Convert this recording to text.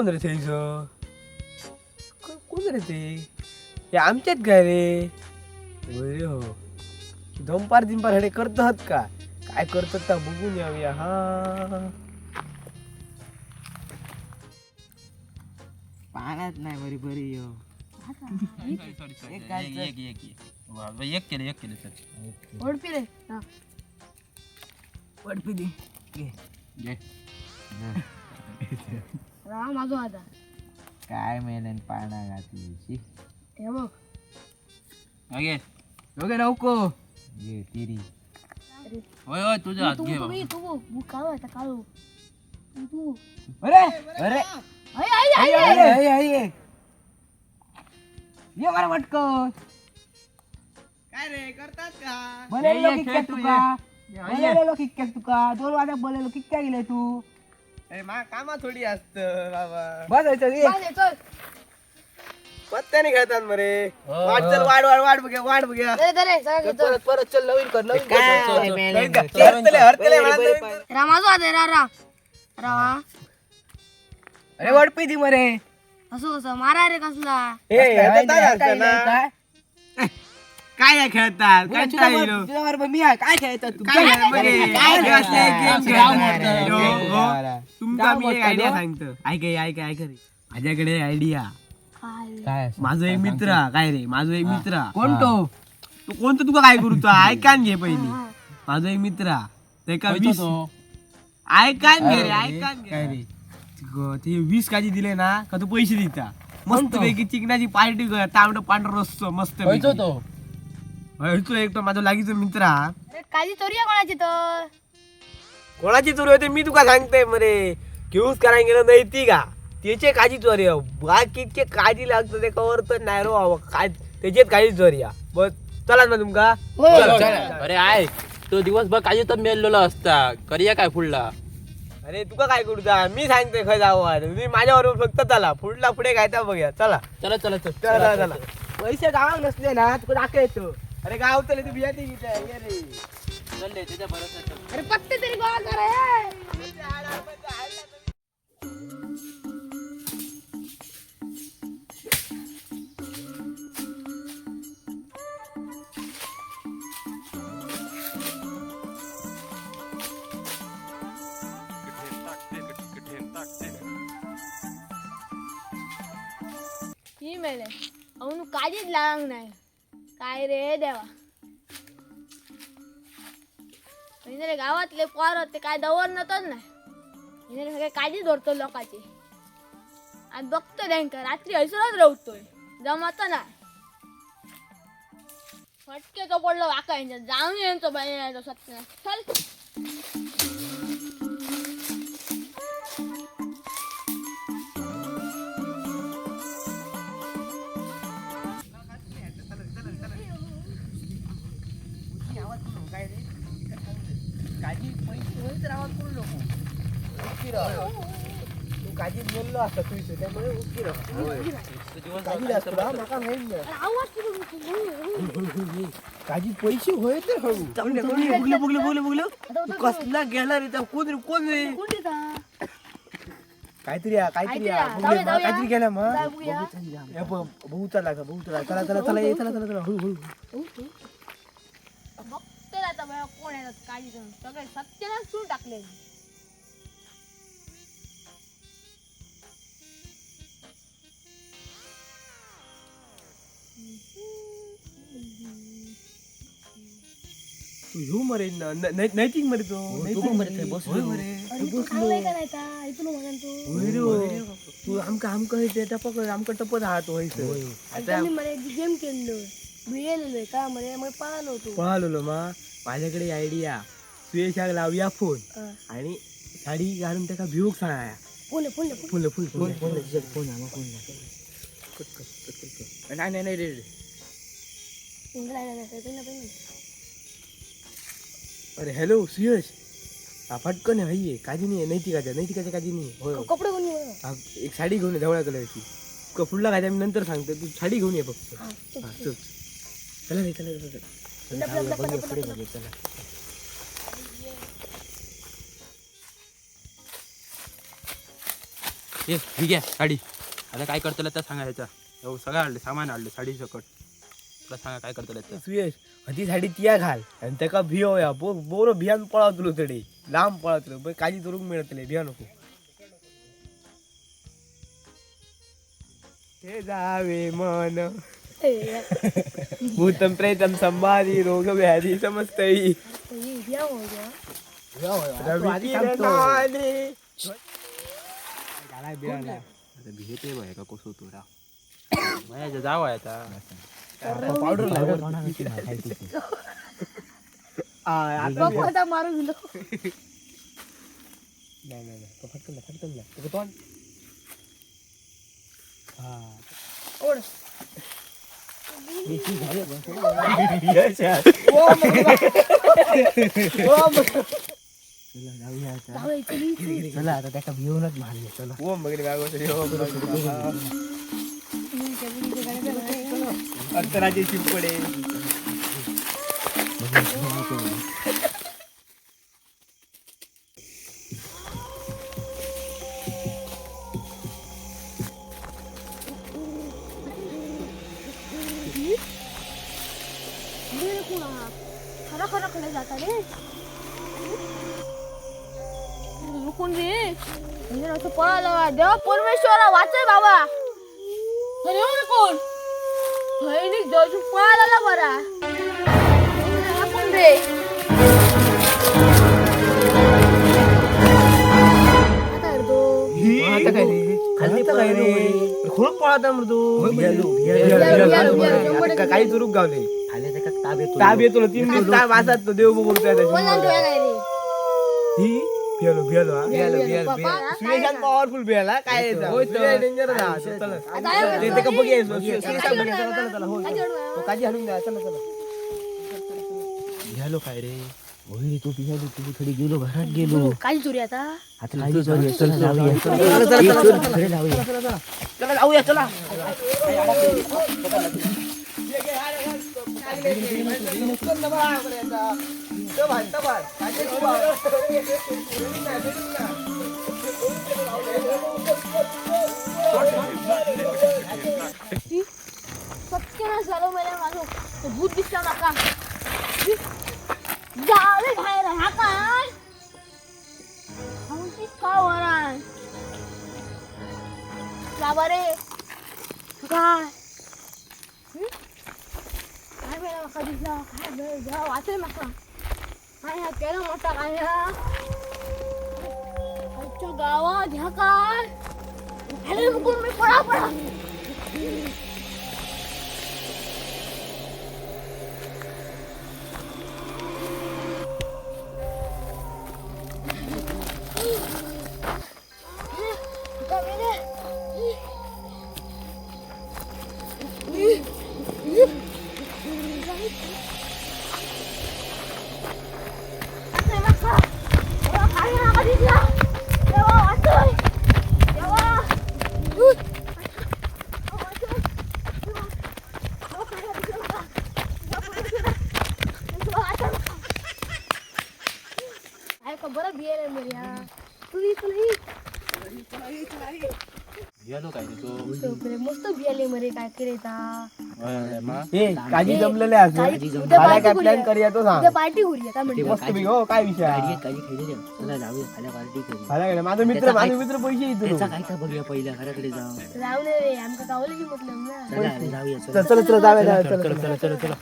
कोण रे थैस कोण रे ते? हे आमच्यात काय रे? बरे हो. धंपार जिंपार हेडे करतात का? काय करतात का बघून यावया हा. पाण्यात नाही बरी बरी यो. एक एक एक एक एक. वा, वा, एक केलं एक केलं चल ओढपी रे. हा. घे. आता काय मेल्यान पाण्या घातली शी. हे बघ. घे दोघे नको ये तिरी. होय होय तुझं हात घे तू बाबा. बघ, तू बघ, बुक काळो आहे, आता काळो? तू तू. अरे अरे. ये बरं पटकन काय रे करतात का? बोलेलो ये, किक्क्या खेळ तू, तुका ये. बोलेलो किक्क्या तुका दोन वाजा बोलेलो किक्क्या गेले तू? अरे मा कामा थोडी असत बाबा बसायचं चल, पत्त्याने खेळतात मरे हो, वाट चल वाढ वाढ वाढ बघ्या वाढ बघ्या दे दे रे सगळं घे, चल. परत परत चल नवीन कर नवीन कर. काय चल, चल, चल. मेल्यान नवीन कर. चल. हरतले. रा माझो आता रा रा रा अरे वडपी दी मरे असं कसं मारा रे कसला असतं ना? काय नाही खेळतात? काय मी आहे. खेळतात तू काय काय असले असं खेळतात. हो, हो. गाव मी एक आयडिया हो. सांगतो. ऐक हे, ऐक ऐक रे माझ्याकडे आयडिया काय? माझा एक मित्र काय रे? माझा एक मित्र. कोण तो तू कोणतं तुका काय करू तू ऐकान घे पहिली. माझा एक मित्र. ते का वीस. ऐकान घे रे ऐकान घे. रे? ग- ते वीस काजी दिले ना का तू पैसे देता? मस्त पैकी चिकनाची पार्टी कर तांबड पांढर रस्तो मस्त तो? तो. तू एक तो माझा लागीच मित्र हा. अरे काळजी चोरी आहे कोणाची तर? कोणाची चोरी होते मी तुका सांगते मरे. घेऊच करायला गेलं नाही ती का? त्याचे काजी चोरी आहे. बाकीचे काजी लागतं ते कवर तर नाही रो बाबा. काय त्याच्यात काजी चोरी आहे. बस चला ना तुमका. चल, चल. अरे आय तो दिवसभर काही तर मेलेलो असता. करूया काय पुढला? अरे तुका काय करू ता? मी सांगते खय जावं तुम्ही माझ्याबरोबर फक्त चला. पुढला पुढे काय त्या बघूया. चला. चला चला चल. चला चला पैसे गावात नसले ना तुला दाखवायचो अरे गाव चले तू बिया ती ये रे चल त्याच्या भरोसा. अरे पत्ते तरी गोळा करा. ही काळजीच लाग नाही काय रे देवा? म्हणजे रे गावातले पोर ते काय दवर नव्हतं नाही. म्हणजे रे सगळे काळजी धरतो लोकांची. आणि बघतो त्यांका रात्री हैसरच रवतोय जमत नाही. तो पडलो वाका यांच्या जाऊन यांचं बाई यायचं सत्य चल. उकी राहा. तू काजीत बोललो असता तू इथे त्यामुळे काजीत असतो ना, माका माहीत नाही. अरे आवाज किती होतो? काजी पैसे होय तर हळू बघले बघले बघले बघले बघले तू कसला गेला रे त्या कोण रे कोण रे? काहीतरी या, काहीतरी या. काहीतरी गेला मग भाऊ चला का भाऊ चला चला चला चला ये, चला चला चला हळू हळू कोण काळजी करून सगळे सुरू टाकले तू ह्यो मरे नैतिक मरे तो नैतिक मरे होय मरे ता? तू होय हो. तू आमका आमका हे टपक आमका टपत आहात होय आता मी मध्ये गेम खेळलो भिलेलो का मध्ये मग पळालो होतो पळालो मा माझ्याकडे आयडिया सुयशाक लावूया फोन हा. आणि साडी घालून त्याका भिवूक सांगा फुल फुल फुल फुल फुल फुल फोन नाही नाही नाही रे रे. अरे हॅलो सुयश हा फटकन आहे काजी नाही नैतिकाच्या नैतिकाच्या काजी नाही होय होय. कपडे कोणी बघा. हा, एक साडी घेऊन ये ढवळ्या कलरची क- पुढला काय मी नंतर सांगतो तू साडी घेऊन ये फक्त हा, चल, हा, चल. चल. चला रे चला चला लप, लप, लप, लप, पुढे लप, बघूया, चला ए ठीक आहे साडी आता काय करतलं त्या सांगायचं एवढं सगळं आणलं सामान आणलं साडी सकट तुला सांगा काय करतलं त्या सुयश ती साडी तिया घाल. आणि त्याका भियो या. बो बोरो भियान पळावतलो तडे लांब पळावतलो पण काजी तुरुक मिळतले भिया नको. हे जावे मन. भूतम प्रेतम संभारी रोग व्याधी समस्तई ये आता भियेते बाहेर का कसो तुरा माझ्या जाव आहे आता. पावडर लागत मारून दिलो नाही नाही नाही. फटकन ना फटकन ना तुझं तोंड हा. ओढ. झालं चली चला आता त्याका भिवूनच मारले चला ओम वगैरे काय गोष्ट अत्तराचे शिंपडे खरा खरा खरा जाता रे कोण रे म्हणजे असं पळाला देवा परमेश्वरा वाचय बाबा. अरे हो कोण बहिणी जजू पळाला बरा. हा कोण रे आता काय रे? खाली काय रे? खूप पळाता मृदू. काही तुरुक गावले. खाली त्याका ताब येतो ताब येतो तीन दिवस ताब असाच तो देव बघून ही? बेलो बेलो हा बेलो बेलो सुयशान पॉवरफुल बेला काय डेंजर हा चल ते कप घे सुयशान घे चला चला चला होय तो काजी हलून जा चला चला घ्यालो काय रे होय तो तू थोडी गेलो घरात गेलो काय चोरी आता आता नाही जाऊया चला चला चला जाऊया चला सत्यानाश झालं मला माझं भूत दिसता नका. जावे बाहेर. हा काय? का वरान बाबा रे काय? काय वेळा माका दिसला काय वेळ जा? वाचले माका અહીંયા કેળા મોટા કાયા અચ્છો ગાવા ઝાકા હેલે મુકુમ મે પડા પડા मस्त माझा मित्र माझा मित्र पैसे येतो त्याचा जाऊ जाऊ नये रे आमका चल चल चल चल चला